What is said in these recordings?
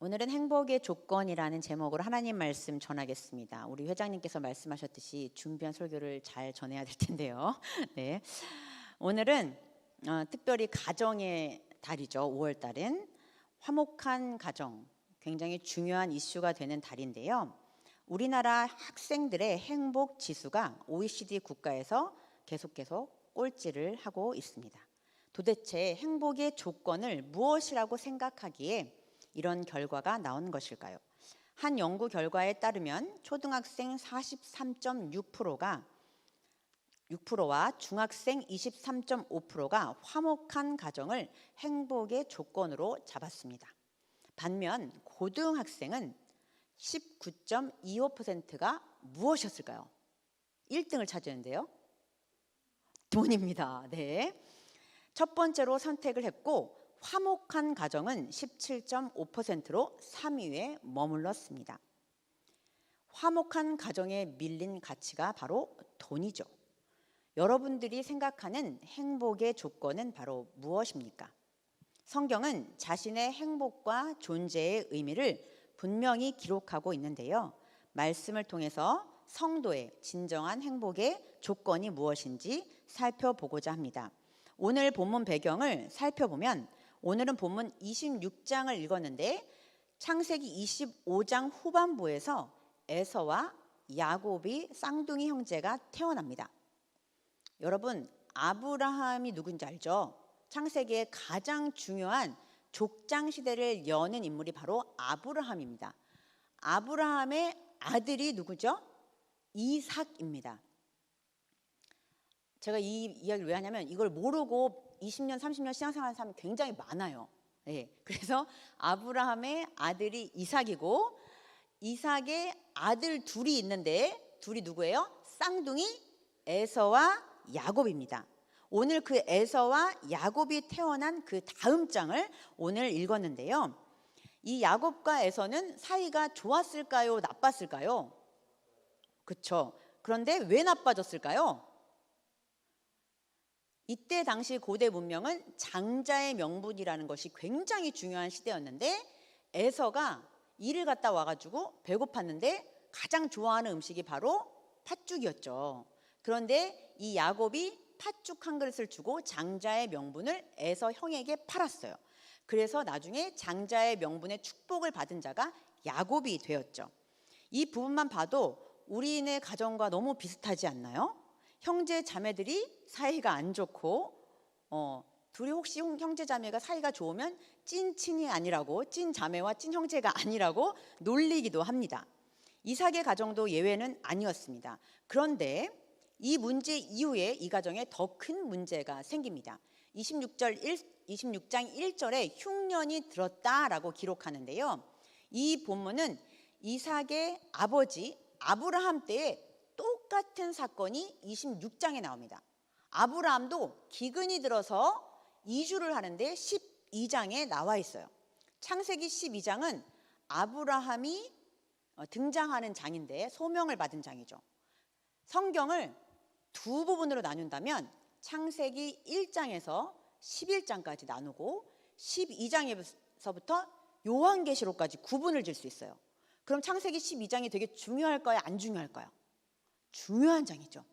오늘은 행복의 조건이라는 제목으로 하나님 말씀 전하겠습니다. 우리 회장님께서 말씀하셨듯이 준비한 설교를 잘 전해야 될 텐데요. 네. 오늘은 어, 특별히 가정의 달이죠. 5월 달은 화목한 가정 굉장히 중요한 이슈가 되는 달인데요. 우리나라 학생들의 행복 지수가 OECD 국가에서 계속 계속 꼴찌를 하고 있습니다. 도대체 행복의 조건을 무엇이라고 생각하기에 이런 결과가 나온 것일까요? 한 연구 결과에 따르면 초등학생 43.6%가 6%와 중학생 23.5%가 화목한 가정을 행복의 조건으로 잡았습니다. 반면 고등학생은 19.25%가 무엇이었을까요? 1등을 차지했는데요. 돈입니다. 네. 첫 번째로 선택을 했고 화목한 가정은 17.5%로 3위에 머물렀습니다. 화목한 가정에 밀린 가치가 바로 돈이죠. 여러분들이 생각하는 행복의 조건은 바로 무엇입니까? 성경은 자신의 행복과 존재의 의미를 분명히 기록하고 있는데요. 말씀을 통해서 성도의 진정한 행복의 조건이 무엇인지 살펴보고자 합니다. 오늘 본문 배경을 살펴보면 오늘은 본문 26장을 읽었는데 창세기 25장 후반부에서 에서와 야곱이 쌍둥이 형제가 태어납니다. 여러분 아브라함이 누군지 알죠? 창세기의 가장 중요한 족장 시대를 여는 인물이 바로 아브라함입니다. 아브라함의 아들이 누구죠? 이삭입니다. 제가 이 이야기를 왜 하냐면 이걸 모르고 20년, 30년 신앙생활하는 사람이 굉장히 많아요. 예. 그래서 아브라함의 아들이 이삭이고 이삭의 아들 둘이 있는데 둘이 누구예요? 쌍둥이 에서와 야곱입니다. 오늘 그 에서와 야곱이 태어난 그 다음 장을 오늘 읽었는데요. 이 야곱과 에서는 사이가 좋았을까요? 나빴을까요? 그렇죠. 그런데 왜 나빠졌을까요? 이때 당시 고대 문명은 장자의 명분이라는 것이 굉장히 중요한 시대였는데 에서가 일을 갔다 와가지고 배고팠는데 가장 좋아하는 음식이 바로 팥죽이었죠. 그런데 이 야곱이 팥죽 한 그릇을 주고 장자의 명분을 에서 형에게 팔았어요. 그래서 나중에 장자의 명분의 축복을 받은 자가 야곱이 되었죠. 이 부분만 봐도 우리네 가정과 너무 비슷하지 않나요? 형제 자매들이 사이가 안 좋고 어, 둘이 혹시 형제 자매가 사이가 좋으면 찐친이 아니라고 찐 자매와 찐 형제가 아니라고 놀리기도 합니다. 이삭의 가정도 예외는 아니었습니다. 그런데 이 문제 이후에 이 가정에 더 큰 문제가 생깁니다. 26절 1, 26장 1절에 흉년이 들었다라고 기록하는데요. 이 본문은 이삭의 아버지 아브라함 때에 똑같은 사건이 26장에 나옵니다. 아브라함도 기근이 들어서 이주를 하는데 12장에 나와 있어요. 창세기 12장은 아브라함이 어, 등장하는 장인데 소명을 받은 장이죠. 성경을 두 부분으로 나눈다면 창세기 1장에서 11장까지 나누고 12장에서부터 요한계시록까지 구분을 질 수 있어요. 그럼 창세기 12장이 되게 중요할까요? 안 중요할까요? 중요한 장이죠.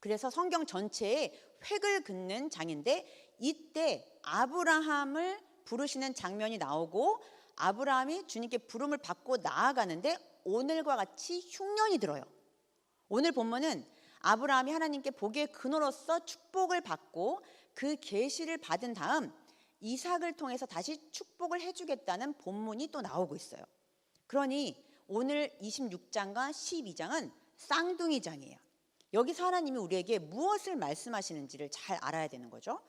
그래서 성경 전체에 획을 긋는 장인데 이때 아브라함을 부르시는 장면이 나오고 아브라함이 주님께 부름을 받고 나아가는데 오늘과 같이 흉년이 들어요. 오늘 본문은 아브라함이 하나님께 복의 근원으로서 축복을 받고 그 계시를 받은 다음 이삭을 통해서 다시 축복을 해주겠다는 본문이 또 나오고 있어요. 그러니 오늘 26장과 12장은 쌍둥이장이에요. 여기서 하나님이 우리에게 무엇을 말씀하시는지를 잘 알아야 되는 거죠.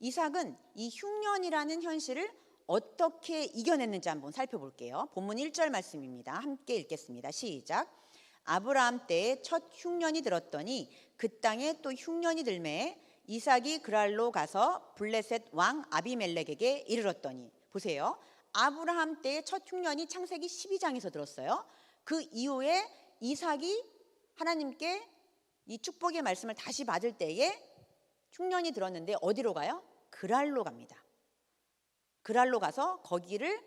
이삭은 이 흉년이라는 현실을 어떻게 이겨냈는지 한번 살펴볼게요. 본문 1절 말씀입니다. 함께 읽겠습니다. 시작. 아브라함 때에 첫 흉년이 들었더니 그 땅에 또 흉년이 들매 이삭이 그랄로 가서 블레셋 왕 아비멜렉에게 이르렀더니 보세요. 아브라함 때의 첫 흉년이 창세기 12장에서 들었어요. 그 이후에 이삭이 하나님께 이 축복의 말씀을 다시 받을 때에 흉년이 들었는데 어디로 가요? 그랄로 갑니다. 그랄로 가서 거기를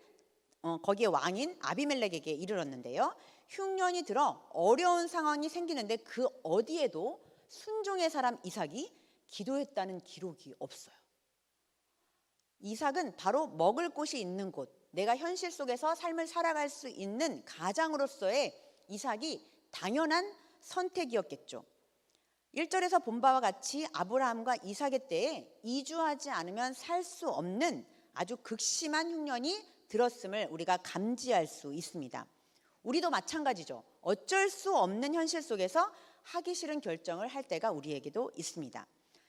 어, 거기에 왕인 아비멜렉에게 이르렀는데요. 흉년이 들어 어려운 상황이 생기는데 그 어디에도 순종의 사람 이삭이 기도했다는 기록이 없어요. 이삭은 바로 먹을 곳이 있는 곳, 내가 현실 속에서 삶을 살아갈 수 있는 가장으로서의 이삭이 당연한 선택이었겠죠. 1절에서 본 바와 같이 아브라함과 이삭의 때에 이주하지 않으면 살 수 없는 아주 극심한 흉년이 들었음을 우리가 감지할 수 있습니다. 우리도 마찬가지죠. 어쩔 수 없는 현실 속에서 하기 싫은 결정을 할 때가 우리에게도 있습니다.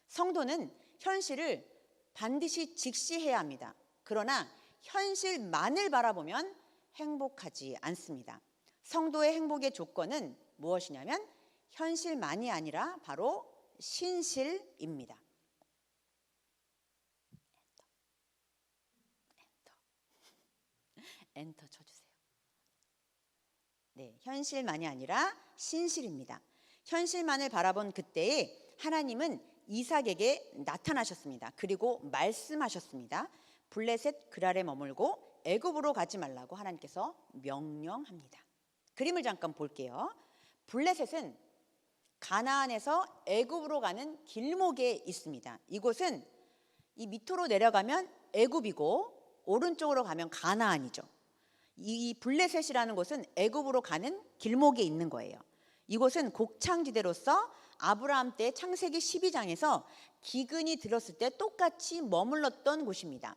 성도는 현실을 반드시 직시해야 합니다. 그러나 현실만을 바라보면 행복하지 않습니다. 성도의 행복의 조건은 무엇이냐면 현실만이 아니라 바로 신실입니다. 엔터. 엔터 쳐주세요. 네, 현실만이 아니라 신실입니다. 현실만을 바라본 그때에 하나님은 이삭에게 나타나셨습니다. 그리고 말씀하셨습니다. 블레셋 그랄에 머물고 애굽으로 가지 말라고 하나님께서 명령합니다. 그림을 잠깐 볼게요. 블레셋은 가나안에서 애굽으로 가는 길목에 있습니다. 이곳은 이 밑으로 내려가면 애굽이고 오른쪽으로 가면 가나안이죠. 이 블레셋이라는 곳은 애굽으로 가는 길목에 있는 거예요. 이곳은 곡창지대로서 아브라함 때 창세기 12장에서 기근이 들었을 때 똑같이 머물렀던 곳입니다.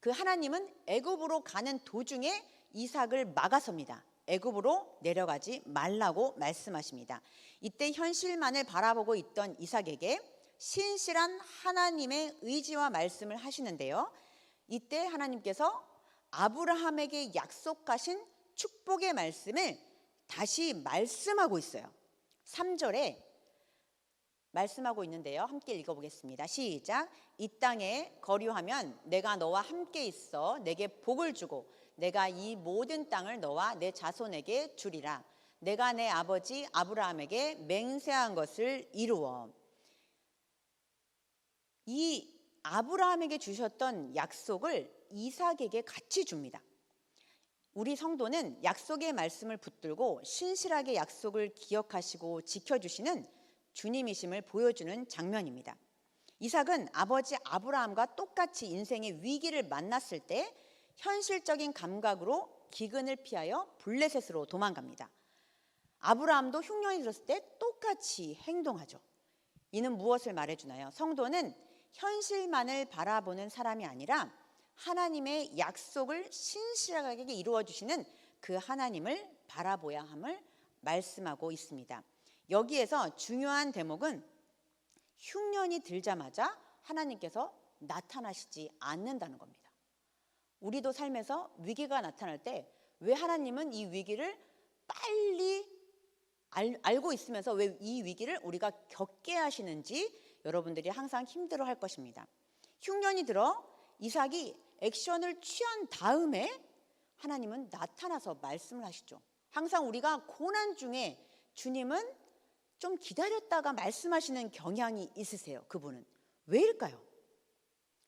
그 하나님은 애굽으로 가는 도중에 이삭을 막아섭니다. 애굽으로 내려가지 말라고 말씀하십니다. 이때 현실만을 바라보고 있던 이삭에게 신실한 하나님의 의지와 말씀을 하시는데요. 이때 하나님께서 아브라함에게 약속하신 축복의 말씀을 다시 말씀하고 있어요. 3절에 말씀하고 있는데요. 함께 읽어보겠습니다. 시작. 이 땅에 거류하면 내가 너와 함께 있어 내게 복을 주고 내가 이 모든 땅을 너와 내 자손에게 주리라. 내가 내 아버지 아브라함에게 맹세한 것을 이루어. 이 아브라함에게 주셨던 약속을 이삭에게 같이 줍니다. 우리 성도는 약속의 말씀을 붙들고 신실하게 약속을 기억하시고 지켜주시는 주님이심을 보여주는 장면입니다. 이삭은 아버지 아브라함과 똑같이 인생의 위기를 만났을 때 현실적인 감각으로 기근을 피하여 블레셋으로 도망갑니다. 아브라함도 흉년이 들었을 때 똑같이 행동하죠. 이는 무엇을 말해주나요? 성도는 현실만을 바라보는 사람이 아니라 하나님의 약속을 신실하게 이루어 주시는 그 하나님을 바라보야 함을 말씀하고 있습니다. 여기에서 중요한 대목은 흉년이 들자마자 하나님께서 나타나시지 않는다는 겁니다. 우리도 삶에서 위기가 나타날 때 왜 하나님은 이 위기를 빨리 알, 알고 있으면서 왜 이 위기를 우리가 겪게 하시는지 여러분들이 항상 힘들어 할 것입니다. 흉년이 들어 이삭이 액션을 취한 다음에 하나님은 나타나서 말씀을 하시죠. 항상 우리가 고난 중에 주님은 좀 기다렸다가 말씀하시는 경향이 있으세요. 그분은. 왜일까요?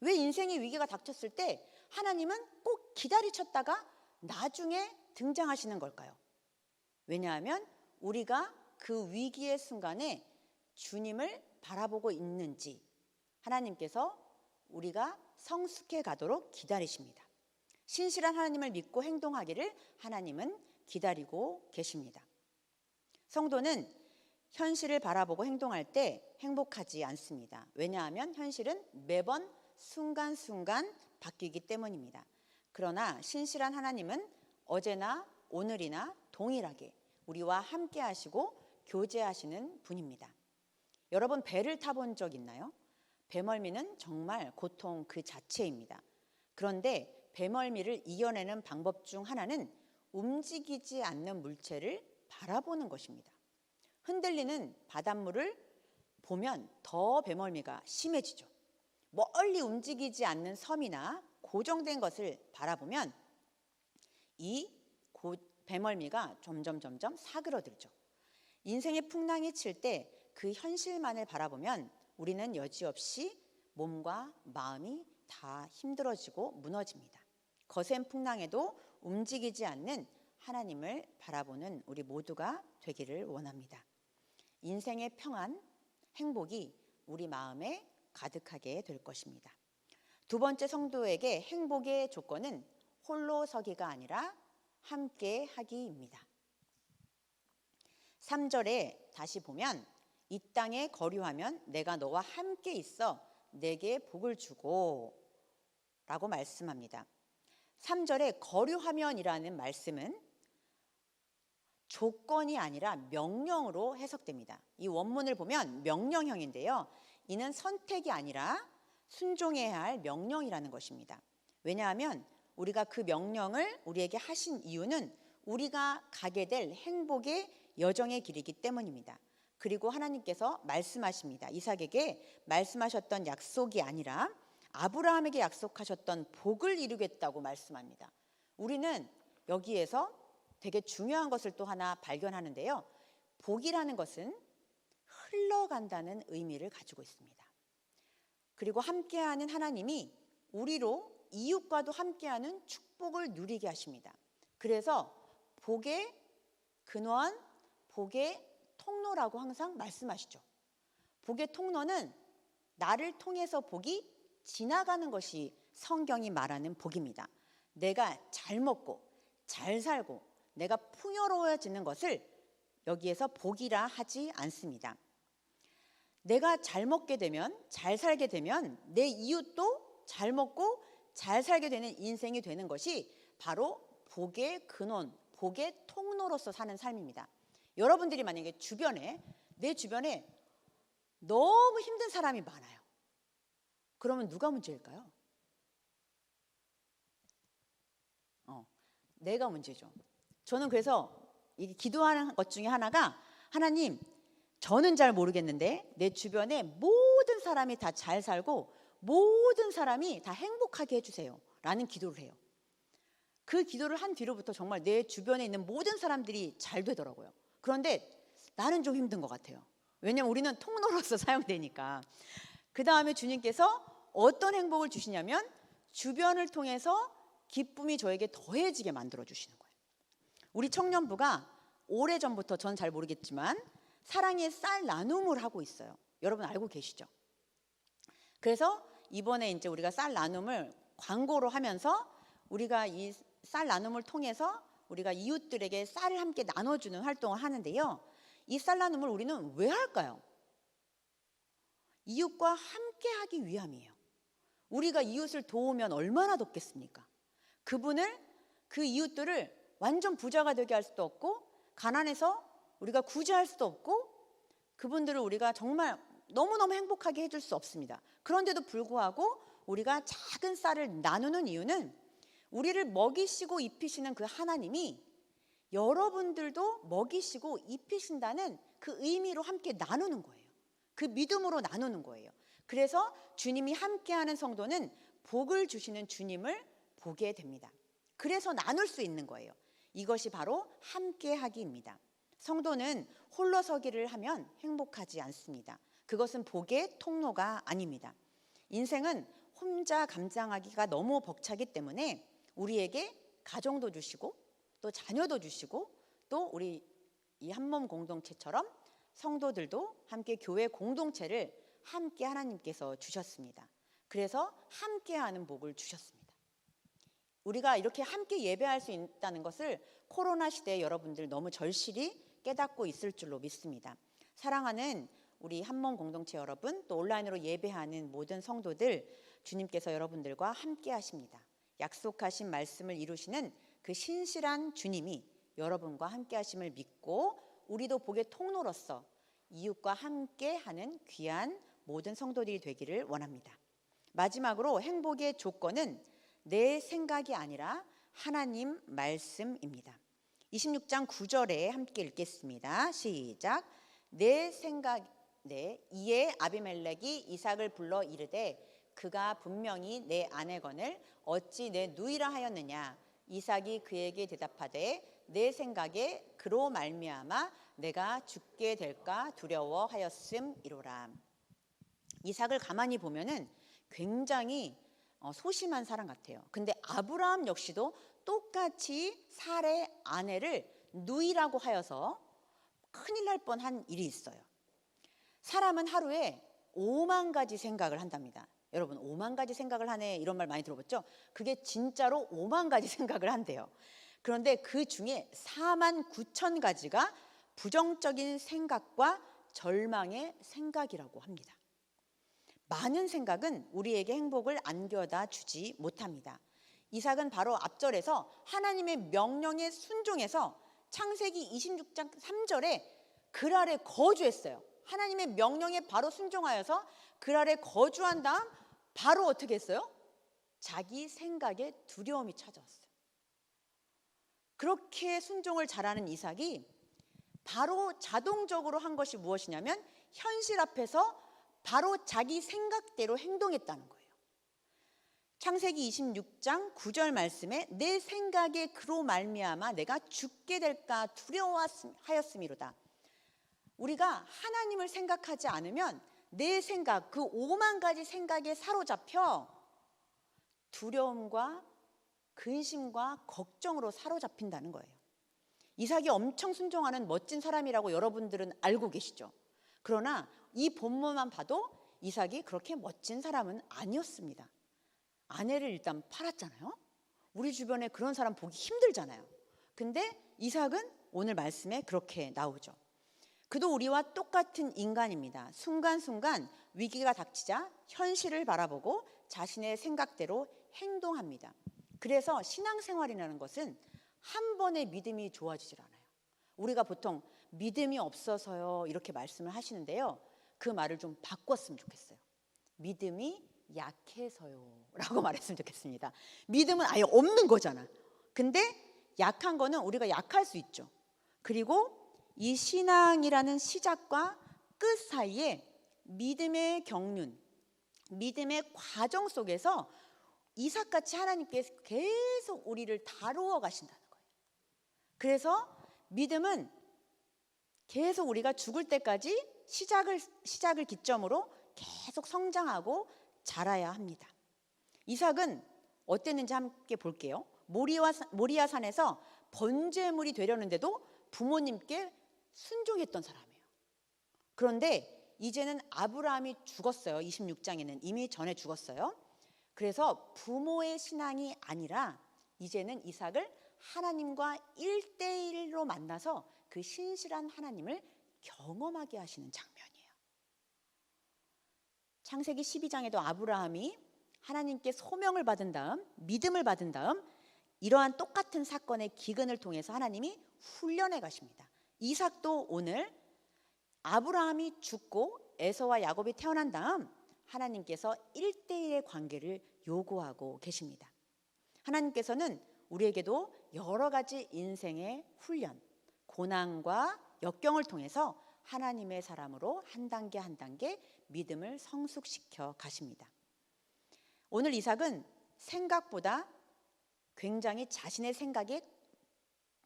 왜 인생의 위기가 닥쳤을 때 하나님은 꼭 기다리셨다가 나중에 등장하시는 걸까요? 왜냐하면 우리가 그 위기의 순간에 주님을 바라보고 있는지 하나님께서 우리가 성숙해 가도록 기다리십니다. 신실한 하나님을 믿고 행동하기를 하나님은 기다리고 계십니다. 성도는 현실을 바라보고 행동할 때 행복하지 않습니다. 왜냐하면 현실은 매번 순간순간 바뀌기 때문입니다. 그러나 신실한 하나님은 어제나 오늘이나 동일하게 우리와 함께 하시고 교제하시는 분입니다. 여러분 배를 타본 적 있나요? 배멀미는 정말 고통 그 자체입니다. 그런데 배멀미를 이겨내는 방법 중 하나는 움직이지 않는 물체를 바라보는 것입니다. 흔들리는 바닷물을 보면 더 배멀미가 심해지죠. 멀리 움직이지 않는 섬이나 고정된 것을 바라보면 이 고, 배멀미가 점점 점점 사그러들죠. 인생의 풍랑이 칠 때 그 현실만을 바라보면 우리는 여지없이 몸과 마음이 다 힘들어지고 무너집니다. 거센 풍랑에도 움직이지 않는 하나님을 바라보는 우리 모두가 되기를 원합니다. 인생의 평안, 행복이 우리 마음에 가득하게 될 것입니다. 두 번째 성도에게 행복의 조건은 홀로 서기가 아니라 함께 하기입니다. 3절에 다시 보면 이 땅에 거류하면 내가 너와 함께 있어 내게 복을 주고 라고 말씀합니다. 3절에 거류하면이라는 말씀은 조건이 아니라 명령으로 해석됩니다. 이 원문을 보면 명령형인데요. 이는 선택이 아니라 순종해야 할 명령이라는 것입니다. 왜냐하면 우리가 그 명령을 우리에게 하신 이유는 우리가 가게 될 행복의 여정의 길이기 때문입니다. 그리고 하나님께서 말씀하십니다. 이삭에게 말씀하셨던 약속이 아니라 아브라함에게 약속하셨던 복을 이루겠다고 말씀합니다. 우리는 여기에서 되게 중요한 것을 또 하나 발견하는데요. 복이라는 것은 흘러간다는 의미를 가지고 있습니다. 그리고 함께하는 하나님이 우리로 이웃과도 함께하는 축복을 누리게 하십니다. 그래서 복의 근원, 복의 통로라고 항상 말씀하시죠. 복의 통로는 나를 통해서 복이 지나가는 것이 성경이 말하는 복입니다. 내가 잘 먹고 잘 살고 내가 풍요로워지는 것을 여기에서 복이라 하지 않습니다. 내가 잘 먹게 되면 잘 살게 되면 내 이웃도 잘 먹고 잘 살게 되는 인생이 되는 것이 바로 복의 근원, 복의 통로로서 사는 삶입니다. 여러분들이 만약에 주변에 내 주변에 너무 힘든 사람이 많아요. 그러면 누가 문제일까요? 어, 내가 문제죠. 저는 그래서 이 기도하는 것 중에 하나가 하나님, 저는 잘 모르겠는데 내 주변에 모든 사람이 다 잘 살고 모든 사람이 다 행복하게 해주세요. 라는 기도를 해요. 그 기도를 한 뒤로부터 정말 내 주변에 있는 모든 사람들이 잘 되더라고요. 그런데 나는 좀 힘든 것 같아요. 왜냐면 우리는 통로로서 사용되니까. 그 다음에 주님께서 어떤 행복을 주시냐면 주변을 통해서 기쁨이 저에게 더해지게 만들어 주시는 거예요. 우리 청년부가 오래 전부터 전잘 모르겠지만 사랑의 쌀 나눔을 하고 있어요. 여러분 알고 계시죠? 그래서 이번에 이제 우리가 쌀 나눔을 광고로 하면서 우리가 이 쌀 나눔을 통해서 우리가 이웃들에게 쌀을 함께 나눠주는 활동을 하는데요. 이 쌀 나눔을 우리는 왜 할까요? 이웃과 함께 하기 위함이에요. 우리가 이웃을 도우면 얼마나 돕겠습니까? 그분을 그 이웃들을 완전 부자가 되게 할 수도 없고 가난해서 우리가 구제할 수도 없고 그분들을 우리가 정말 너무너무 행복하게 해줄 수 없습니다. 그런데도 불구하고 우리가 작은 쌀을 나누는 이유는 우리를 먹이시고 입히시는 그 하나님이 여러분들도 먹이시고 입히신다는 그 의미로 함께 나누는 거예요. 그 믿음으로 나누는 거예요. 그래서 주님이 함께하는 성도는 복을 주시는 주님을 보게 됩니다. 그래서 나눌 수 있는 거예요. 이것이 바로 함께하기입니다. 성도는 홀로 서기를 하면 행복하지 않습니다. 그것은 복의 통로가 아닙니다. 인생은 혼자 감당하기가 너무 벅차기 때문에 우리에게 가정도 주시고 또 자녀도 주시고 또 우리 이 한몸 공동체처럼 성도들도 함께 교회 공동체를 함께 하나님께서 주셨습니다. 그래서 함께하는 복을 주셨습니다. 우리가 이렇게 함께 예배할 수 있다는 것을 코로나 시대에 여러분들 너무 절실히 깨닫고 있을 줄로 믿습니다. 사랑하는 우리 한몸 공동체 여러분, 또 온라인으로 예배하는 모든 성도들, 주님께서 여러분들과 함께 하십니다. 약속하신 말씀을 이루시는 그 신실한 주님이 여러분과 함께 하심을 믿고 우리도 복의 통로로서 이웃과 함께 하는 귀한 모든 성도들이 되기를 원합니다. 마지막으로 행복의 조건은 내 생각이 아니라 하나님 말씀입니다. 26장 9절에 함께 읽겠습니다. 시작. 내 생각 네 이에 아비멜렉이 이삭을 불러 이르되 그가 분명히 내 아내건을 어찌 내 누이라 하였느냐 이삭이 그에게 대답하되 내 생각에 그로 말미암아 내가 죽게 될까 두려워하였음이로라. 이삭을 가만히 보면은 굉장히 어, 소심한 사람 같아요. 근데 아브라함 역시도 똑같이 살의 아내를 누이라고 하여서 큰일 날 뻔한 일이 있어요. 사람은 하루에 5만 가지 생각을 한답니다. 여러분 5만 가지 생각을 하네 이런 말 많이 들어봤죠? 그게 진짜로 5만 가지 생각을 한대요. 그런데 그 중에 4만 9천 가지가 부정적인 생각과 절망의 생각이라고 합니다. 많은 생각은 우리에게 행복을 안겨다 주지 못합니다. 이삭은 바로 앞절에서 하나님의 명령에 순종해서 창세기 26장 3절에 그 아래 거주했어요. 하나님의 명령에 바로 순종하여서 그 아래 거주한 다음 바로 어떻게 했어요? 자기 생각에 두려움이 찾아왔어요. 그렇게 순종을 잘하는 이삭이 바로 자동적으로 한 것이 무엇이냐면 현실 앞에서 바로 자기 생각대로 행동했다는 거예요. 창세기 26장 9절 말씀에 내 생각에 그로 말미암아 내가 죽게 될까 두려워하였음이로다. 우리가 하나님을 생각하지 않으면 내 생각 그 오만 가지 생각에 사로잡혀 두려움과 근심과 걱정으로 사로잡힌다는 거예요. 이삭이 엄청 순종하는 멋진 사람이라고 여러분들은 알고 계시죠. 그러나 이 본문만 봐도 이삭이 그렇게 멋진 사람은 아니었습니다. 아내를 일단 팔았잖아요. 우리 주변에 그런 사람 보기 힘들잖아요. 근데 이삭은 오늘 말씀에 그렇게 나오죠. 그도 우리와 똑같은 인간입니다. 순간순간 위기가 닥치자 현실을 바라보고 자신의 생각대로 행동합니다. 그래서 신앙생활이라는 것은 한 번의 믿음이 좋아지질 않아요. 우리가 보통 믿음이 없어서요 이렇게 말씀을 하시는데요. 그 말을 좀 바꿨으면 좋겠어요. 믿음이 약해서요 라고 말했으면 좋겠습니다. 믿음은 아예 없는 거잖아. 근데 약한 거는 우리가 약할 수 있죠. 그리고 이 신앙이라는 시작과 끝 사이에 믿음의 경륜, 믿음의 과정 속에서 이삭같이 하나님께서 계속 우리를 다루어 가신다는 거예요. 그래서 믿음은 계속 우리가 죽을 때까지 시작을 시작을 기점으로 계속 성장하고 자라야 합니다. 이삭은 어땠는지 함께 볼게요. 모리아, 모리아 산에서 번제물이 되려는데도 부모님께 순종했던 사람이에요. 그런데 이제는 아브라함이 죽었어요. 26장에는 이미 전에 죽었어요. 그래서 부모의 신앙이 아니라 이제는 이삭을 하나님과 일대일로 만나서 그 신실한 하나님을 경험하게 하시는 장면이에요. 창세기 12장에도 아브라함이 하나님께 소명을 받은 다음 믿음을 받은 다음 이러한 똑같은 사건의 기근을 통해서 하나님이 훈련해 가십니다. 이삭도 오늘 아브라함이 죽고 에서와 야곱이 태어난 다음 하나님께서 1대1의 관계를 요구하고 계십니다. 하나님께서는 우리에게도 여러 가지 인생의 훈련, 고난과 역경을 통해서 하나님의 사람으로 한 단계 한 단계 믿음을 성숙시켜 가십니다. 오늘 이삭은 생각보다 굉장히 자신의 생각에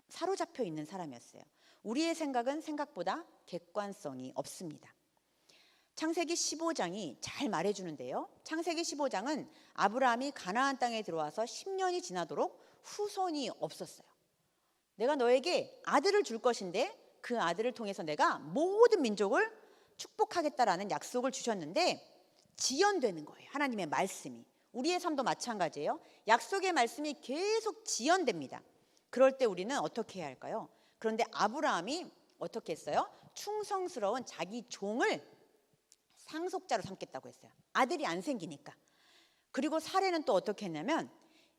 사로잡혀 있는 사람이었어요. 우리의 생각은 생각보다 객관성이 없습니다. 창세기 15장이 잘 말해주는데요. 창세기 15장은 아브라함이 가나안 땅에 들어와서 10년이 지나도록 후손이 없었어요. 내가 너에게 아들을 줄 것인데 그 아들을 통해서 내가 모든 민족을 축복하겠다라는 약속을 주셨는데 지연되는 거예요. 하나님의 말씀이. 우리의 삶도 마찬가지예요. 약속의 말씀이 계속 지연됩니다. 그럴 때 우리는 어떻게 해야 할까요? 그런데 아브라함이 어떻게 했어요? 충성스러운 자기 종을 상속자로 삼겠다고 했어요. 아들이 안 생기니까. 그리고 사례는 또 어떻게 했냐면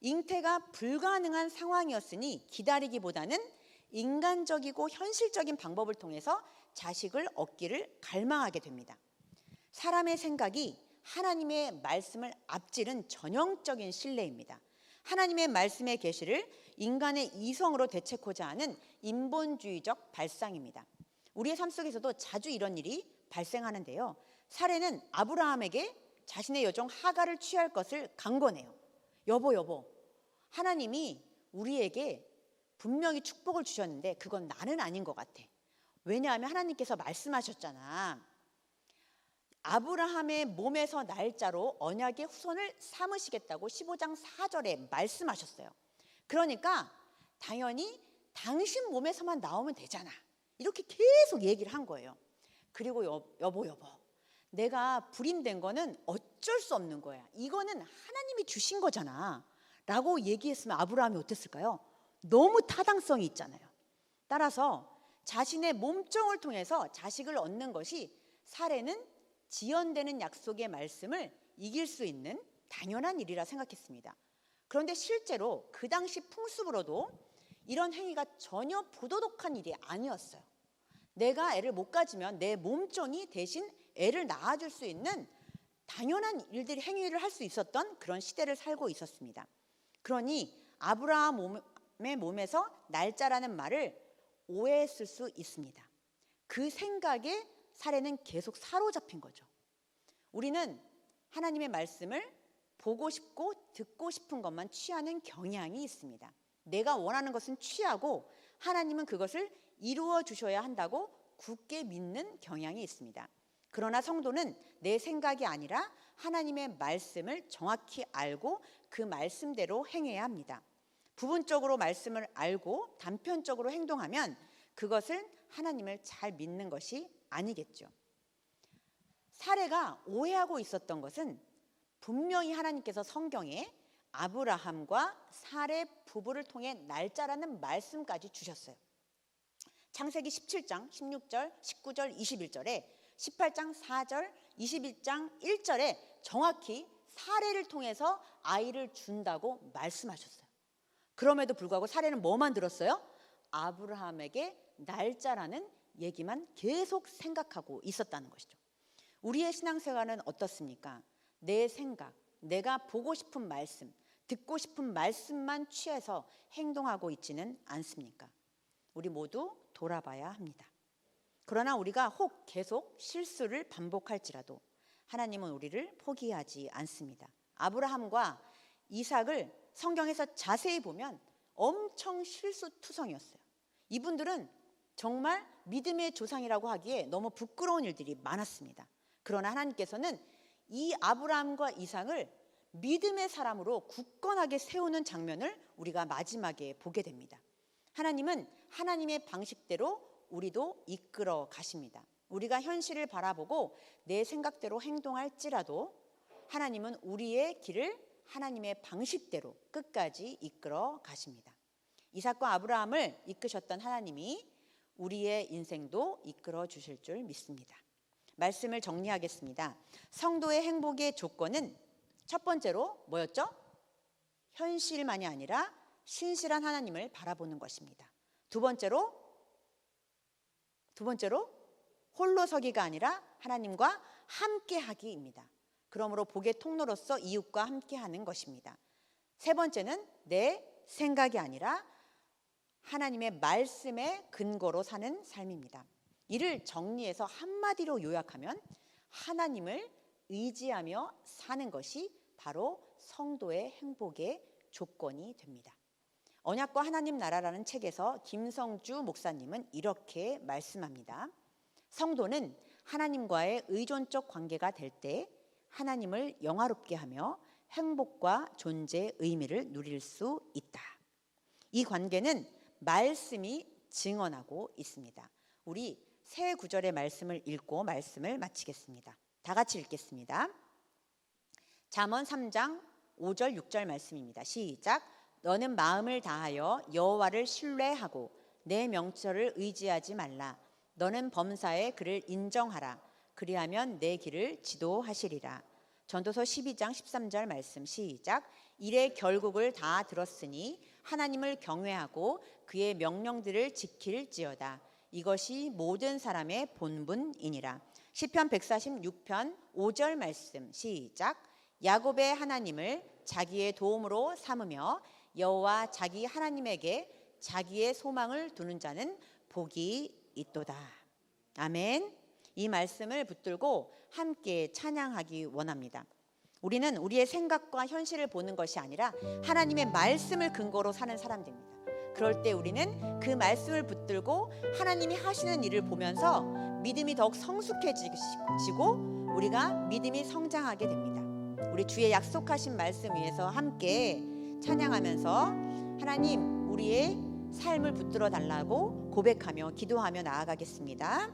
잉태가 불가능한 상황이었으니 기다리기보다는 인간적이고 현실적인 방법을 통해서 자식을 얻기를 갈망하게 됩니다. 사람의 생각이 하나님의 말씀을 앞지른 전형적인 신뢰입니다. 하나님의 말씀의 계시를 인간의 이성으로 대체코자 하는 인본주의적 발상입니다. 우리의 삶 속에서도 자주 이런 일이 발생하는데요. 사례는 아브라함에게 자신의 여종 하가를 취할 것을 강권해요. 여보 여보, 하나님이 우리에게 분명히 축복을 주셨는데 그건 나는 아닌 것 같아. 왜냐하면 하나님께서 말씀하셨잖아. 아브라함의 몸에서 날짜로 언약의 후손을 삼으시겠다고 15장 4절에 말씀하셨어요. 그러니까 당연히 당신 몸에서만 나오면 되잖아. 이렇게 계속 얘기를 한 거예요. 그리고 여, 여보 여보 내가 불임된 거는 어쩔 수 없는 거야. 이거는 하나님이 주신 거잖아. 라고 얘기했으면 아브라함이 어땠을까요? 너무 타당성이 있잖아요. 따라서 자신의 몸종을 통해서 자식을 얻는 것이 사례는 지연되는 약속의 말씀을 이길 수 있는 당연한 일이라 생각했습니다. 그런데 실제로 그 당시 풍습으로도 이런 행위가 전혀 부도덕한 일이 아니었어요. 내가 애를 못 가지면 내 몸종이 대신 애를 낳아줄 수 있는 당연한 일들이 행위를 할 수 있었던 그런 시대를 살고 있었습니다. 그러니 아브라함의 몸에서 날짜라는 말을 오해했을 수 있습니다. 그 생각에 사례는 계속 사로잡힌 거죠. 우리는 하나님의 말씀을 보고 싶고 듣고 싶은 것만 취하는 경향이 있습니다. 내가 원하는 것은 취하고 하나님은 그것을 이루어 주셔야 한다고 굳게 믿는 경향이 있습니다. 그러나 성도는 내 생각이 아니라 하나님의 말씀을 정확히 알고 그 말씀대로 행해야 합니다. 부분적으로 말씀을 알고 단편적으로 행동하면 그것은 하나님을 잘 믿는 것이 아니겠죠. 사례가 오해하고 있었던 것은 분명히 하나님께서 성경에 아브라함과 사례 부부를 통해 날짜라는 말씀까지 주셨어요. 창세기 17장 16절, 19절, 21절에 18장 4절, 21장 1절에 정확히 사례를 통해서 아이를 준다고 말씀하셨어요. 그럼에도 불구하고 사례는 뭐만 들었어요? 아브라함에게 날짜라는 얘기만 계속 생각하고 있었다는 것이죠. 우리의 신앙생활은 어떻습니까? 내 생각, 내가 보고 싶은 말씀, 듣고 싶은 말씀만 취해서 행동하고 있지는 않습니까? 우리 모두 돌아봐야 합니다. 그러나 우리가 혹 계속 실수를 반복할지라도 하나님은 우리를 포기하지 않습니다. 아브라함과 이삭을 성경에서 자세히 보면 엄청 실수투성이었어요. 이분들은 정말 믿음의 조상이라고 하기에 너무 부끄러운 일들이 많았습니다. 그러나 하나님께서는 이 아브라함과 이삭을 믿음의 사람으로 굳건하게 세우는 장면을 우리가 마지막에 보게 됩니다. 하나님은 하나님의 방식대로 우리도 이끌어 가십니다. 우리가 현실을 바라보고 내 생각대로 행동할지라도 하나님은 우리의 길을 하나님의 방식대로 끝까지 이끌어 가십니다. 이삭과 아브라함을 이끄셨던 하나님이 우리의 인생도 이끌어 주실 줄 믿습니다. 말씀을 정리하겠습니다. 성도의 행복의 조건은 첫 번째로 뭐였죠? 현실만이 아니라 신실한 하나님을 바라보는 것입니다. 두 번째로 두 번째로 홀로 서기가 아니라 하나님과 함께 하기입니다. 그러므로 복의 통로로서 이웃과 함께 하는 것입니다. 세 번째는 내 생각이 아니라 하나님의 말씀의 근거로 사는 삶입니다. 이를 정리해서 한마디로 요약하면 하나님을 의지하며 사는 것이 바로 성도의 행복의 조건이 됩니다. 언약과 하나님 나라라는 책에서 김성주 목사님은 이렇게 말씀합니다. 성도는 하나님과의 의존적 관계가 될 때 하나님을 영화롭게 하며 행복과 존재 의미를 누릴 수 있다. 이 관계는 말씀이 증언하고 있습니다. 우리 새 구절의 말씀을 읽고 말씀을 마치겠습니다. 다 같이 읽겠습니다. 잠언 3장 5절 6절 말씀입니다. 시작. 너는 마음을 다하여 여호와를 신뢰하고 내 명철을 의지하지 말라. 너는 범사에 그를 인정하라. 그리하면 내 길을 지도하시리라. 전도서 12장 13절 말씀 시작. 일의 결국을 다 들었으니 하나님을 경외하고 그의 명령들을 지킬지어다. 이것이 모든 사람의 본분이니라. 시편 146편 5절 말씀 시작. 야곱의 하나님을 자기의 도움으로 삼으며 여호와 자기 하나님에게 자기의 소망을 두는 자는 복이 있도다. 아멘. 이 말씀을 붙들고 함께 찬양하기 원합니다. 우리는 우리의 생각과 현실을 보는 것이 아니라 하나님의 말씀을 근거로 사는 사람들입니다. 그럴 때 우리는 그 말씀을 붙들고 하나님이 하시는 일을 보면서 믿음이 더욱 성숙해지고 우리가 믿음이 성장하게 됩니다. 우리 주의 약속하신 말씀 위에서 함께 찬양하면서 하나님 우리의 삶을 붙들어 달라고 고백하며 기도하며 나아가겠습니다.